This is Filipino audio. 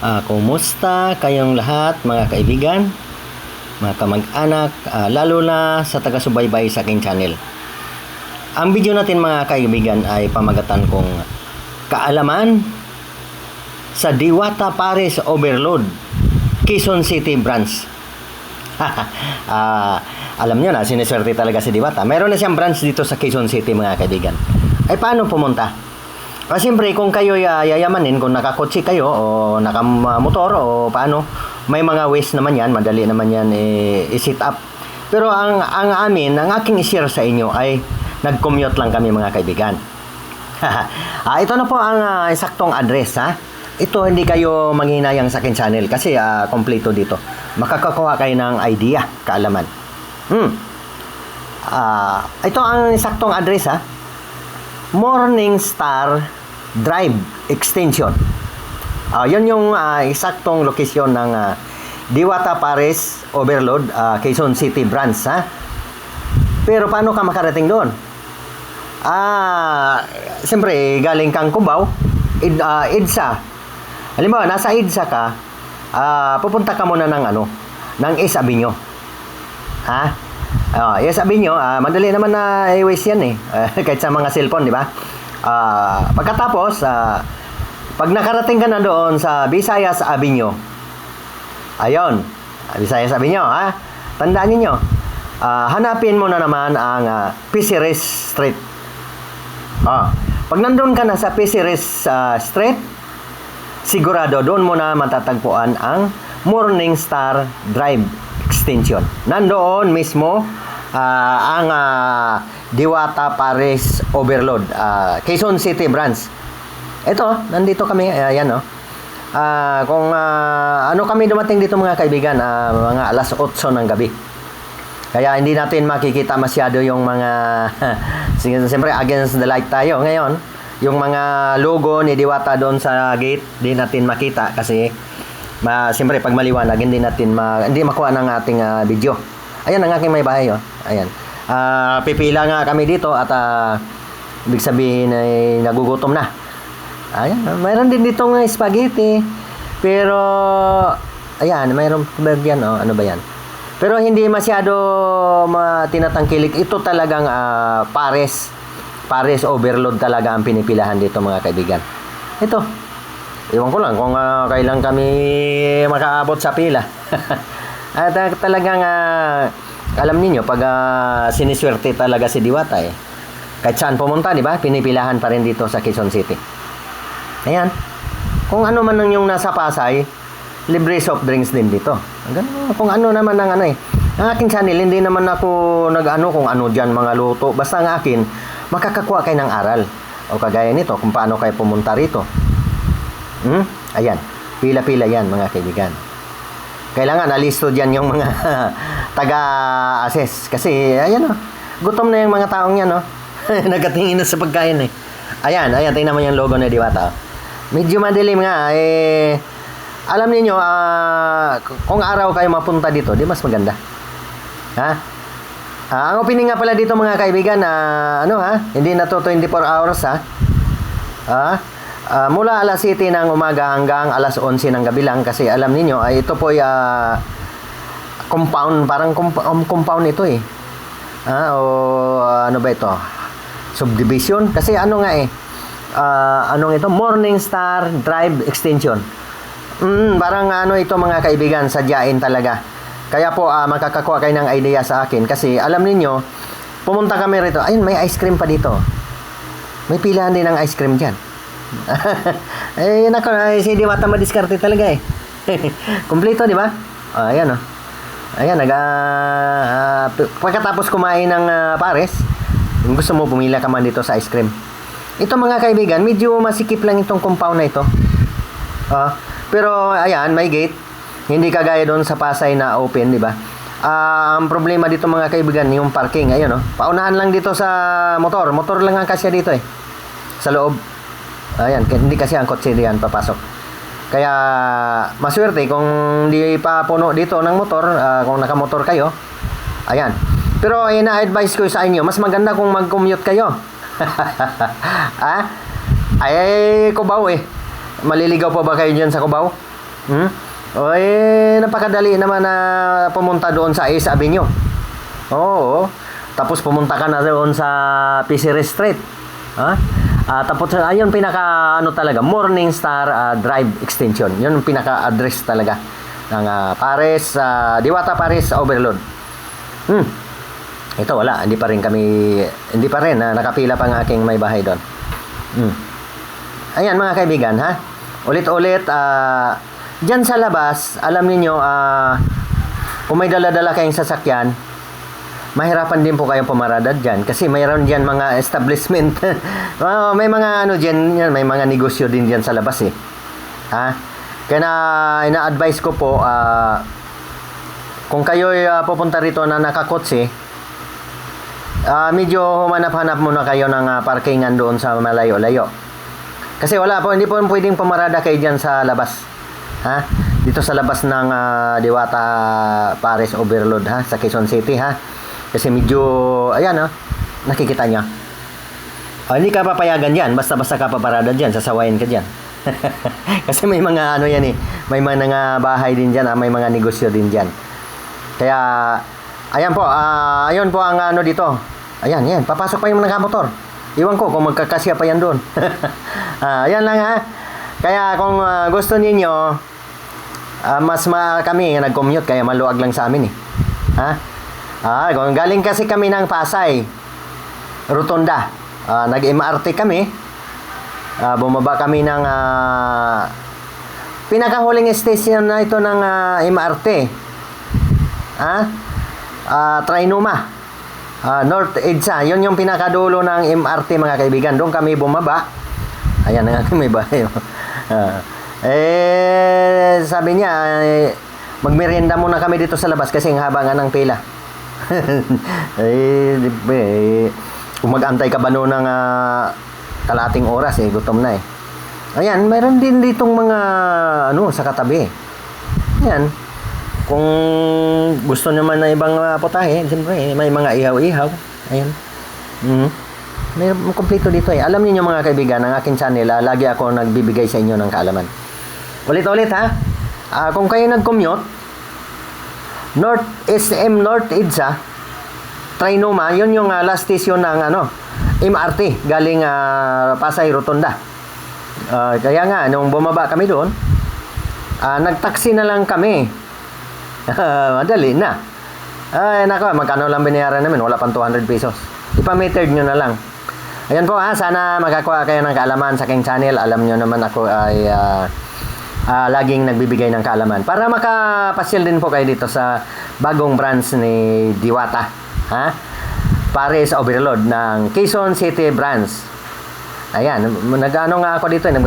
Ah, kumusta kayong lahat mga kaibigan, mga kamag-anak, ah, lalo na sa taga-subaybay sa aking channel. Ang video natin mga kaibigan ay pamagatan kong kaalaman sa Diwata Paris Overload, Quezon City Branch. Ah, alam nyo na, siniswerte talaga si Diwata. Meron na siyang branch dito sa Quezon City mga kaibigan. Ay paano pumunta? Ah, siyempre, kung kayo ya- yayamanin, kung nakakotse kayo o nakamotor o paano, may mga ways naman yan, madali naman yan eh, i-sit up. Pero ang, ang amin, ang aking i-share sa inyo ay nag-commute lang kami mga kaibigan. ah, ito na po ang ah, saktong address ha. Ito hindi kayo manghinayang sa akin channel kasi ah, kompleto dito. Makakakuha kayo ng idea, kaalaman. Hmm. Ah, ito ang saktong address ha. Morning Star Drive Extension. Ah, yun yung ah, eksaktong lokasyon ng ah, Diwata Paris Overload ah, Quezon City branch ha. Pero paano ka makarating doon? Ah, siyempre galing kang Cubao, id, ah, EDSA. Halimbawa, nasa EDSA ka, ah, pupunta ka muna ng ano, ng S Avenue. Ha? Ah, yes, nyo, ah, madali naman na i-waste yan eh. kahit sa mga cellphone, di ba? Ah, pagkatapos, ah, pag nakarating ka na doon sa Visayas Avenue, ayon, Visayas Avenue, ha? Tandaan ninyo, ah, hanapin mo na naman ang ah, Pisiris Street. Ah, pag nandun ka na sa Pisiris ah, Street, sigurado doon mo na matatagpuan ang Morning Star Drive Extension. Nandoon mismo ah, ang ah, Diwata Paris Overload, ah, Quezon City branch. Ito, nandito kami, ayan oh. Ah, kung ah, ano kami dumating dito mga kaibigan, ah, mga alas 8 ng gabi. Kaya hindi natin makikita masyado yung mga siyempre against the light tayo ngayon. Yung mga logo ni Diwata doon sa gate, hindi natin makita kasi ma siyempre pag maliwanag hindi natin ma, hindi makuha ng ating ah, video. Ayan ang aking may bahay oh. Ayan. Ah, pipila nga kami dito at ah, ibig sabihin ay nagugutom na. Ayan, ah, mayroon din ditong ah, spaghetti. Pero ayan, mayroon ba yan oh, ano ba yan? Pero hindi masyado ma tinatangkilik. Ito talagang ah, pares. Pares overload talaga ang pinipilahan dito mga kaibigan. Ito. Iwan ko lang kung ah, kailan kami makaabot sa pila. At ah, talagang ah, alam niyo pag ah, siniswerte talaga si Diwata eh. Kahit saan pumunta, di ba? Pinipilahan pa rin dito sa Quezon City. Ayan. Kung ano man ang yung nasa Pasay, libre soft drinks din dito. Ganun, kung ano naman ang ano eh. Ang aking channel, hindi naman ako nag-ano kung ano dyan mga luto. Basta ang akin, makakakuha kayo ng aral. O kagaya nito, kung paano kayo pumunta rito. Hmm? Ayan. Pila-pila yan mga kaibigan. Kailangan alisto dyan yung mga taga-assess. Kasi, ayan o. Gutom na yung mga taong yan o. Nagatingin na sa pagkain eh. Ayan, ayan. Tingnan mo yung logo ni Diwata. oh. Medyo madilim nga. Eh, alam niyo ah, kung araw kayo mapunta dito, di mas maganda. Ha? Ah, ang opening nga pala dito mga kaibigan na ano ha, hindi na to 24 hours ha. Ah, ah, mula alas 7 ng umaga hanggang alas 11 ng gabi lang kasi alam niyo ay ito po ay ah, compound, parang comp- um, compound ito eh. Ah, o ano ba ito? Subdivision kasi ano nga eh. Ah, anong ito? Morning Star Drive Extension. Mm, parang ano ito mga kaibigan, sadyain talaga. Kaya po ah, makakakuha kayo ng idea sa akin kasi alam niyo pumunta kami rito. Ayun, may ice cream pa dito. May pilahan din ng ice cream diyan. eh, nako, ay, si Diwata madiskarte talaga eh. Kompleto, di ba? Ah, ayan oh. Ayan, nag ah, ah, pagkatapos kumain ng ah, pares, gusto mo pumila ka man dito sa ice cream. Ito mga kaibigan, medyo masikip lang itong compound na ito. Ah, pero ayan, may gate. Hindi kagaya doon sa Pasay na open, di ba? Ah, ang problema dito mga kaibigan, yung parking, ayun oh. Paunahan lang dito sa motor. Motor lang ang kasya dito eh. Sa loob. Ayan, hindi kasi ang kotse diyan papasok. Kaya maswerte kung di pa puno dito ng motor, ah, kung nakamotor kayo. Ayan. Pero ina-advise ko sa inyo, mas maganda kung mag-commute kayo. ah? Ay, Cubao eh. Maliligaw pa ba kayo dyan sa Cubao? Hmm? O eh, napakadali naman na pumunta doon sa Ace Avenue. Oo. Tapos pumunta ka na doon sa Piscary Street. Ha? Ah, tapos ayun pinaka ano talaga, Morning Star ah, Drive Extension. Yun ang pinaka address talaga ng ah, Pares ah, Diwata Pares Overload. Hmm. Ito wala, hindi pa rin kami hindi pa rin na nakapila pa ang aking may bahay doon. Hmm. Ayan mga kaibigan ha. Ulit-ulit ah diyan sa labas, alam niyo ah kung may dala-dala kayong sasakyan, mahirapan din po kayong pumarada dyan kasi mayroon dyan mga establishment. Ah, may mga ano dyan, yan, may mga negosyo din dyan sa labas eh. Ha? Kaya na ina-advise ko po ah kung kayo pupunta rito na nakakotse, ah medyo humanap-hanap muna kayo ng ah, parkingan doon sa malayo-layo. Kasi wala po, hindi po pwedeng pumarada kayo dyan sa labas. Ha? Dito sa labas ng ah, Diwata Pares Overload ha, sa Quezon City ha. Kasi medyo, ayan ha, nakikita niya. Ah, hindi ka papayagan dyan, basta-basta ka paparada dyan, sasawayin ka dyan. Kasi may mga ano yan eh, may mga bahay din dyan, ah, may mga negosyo din dyan. Kaya, ayan po, ah, ayun po ang ano dito. Ayan, yan, papasok pa yung nakamotor. Iwan ko kung magkakasya pa yan doon. ah, ayan lang ha. Kaya kung ah, gusto ninyo, ah, mas ma kami nag-commute kaya maluag lang sa amin eh. Ha? Ah, galing kasi kami ng Pasay, Rotunda. Ah, nag-MRT kami. Ah, bumaba kami ng ah, pinakahuling station na ito ng ah, MRT. Ha? Ah, Trinoma. Ah, North EDSA. Yun yung pinakadulo ng MRT mga kaibigan. Doon kami bumaba. Ayan na nga bahay. oh. Ah, eh, sabi niya, eh, magmerienda muna kami dito sa labas kasi ang haba nga ng pila. eh, di ba, eh, kung mag-antay ka ba noon ng ah, kalating oras, eh, gutom na eh. Ayan, mayroon din ditong mga, ano, sa katabi. Ayan. Kung gusto naman na ibang uh, putahe, siyempre, eh, may mga ihaw-ihaw. Ayan. Mhm. May kompleto dito eh. Alam niyo mga kaibigan, ang akin channel, ah, lagi ako nagbibigay sa inyo ng kaalaman. Ulit-ulit ha. Ah, kung kayo nag-commute, North SM North EDSA, Trinoma, yun yung ah, last station ng ano, MRT, galing ah, Pasay Rotunda. Ah, kaya nga, nung bumaba kami doon, ah, nagtaksi na lang kami. Madali na. Ay, nako, magkano lang binayaran namin? Wala pang 200 pesos. Ipa-metered nyo na lang. Ayan po ha, sana makakuha kayo ng kaalaman sa aking channel. Alam nyo naman ako ay ah, ah, laging nagbibigay ng kaalaman. Para makapasyal din po kayo dito sa bagong branch ni Diwata. Ha? Pares Overload ng Quezon City branch. Ayan, nag-ano nga ako dito, nag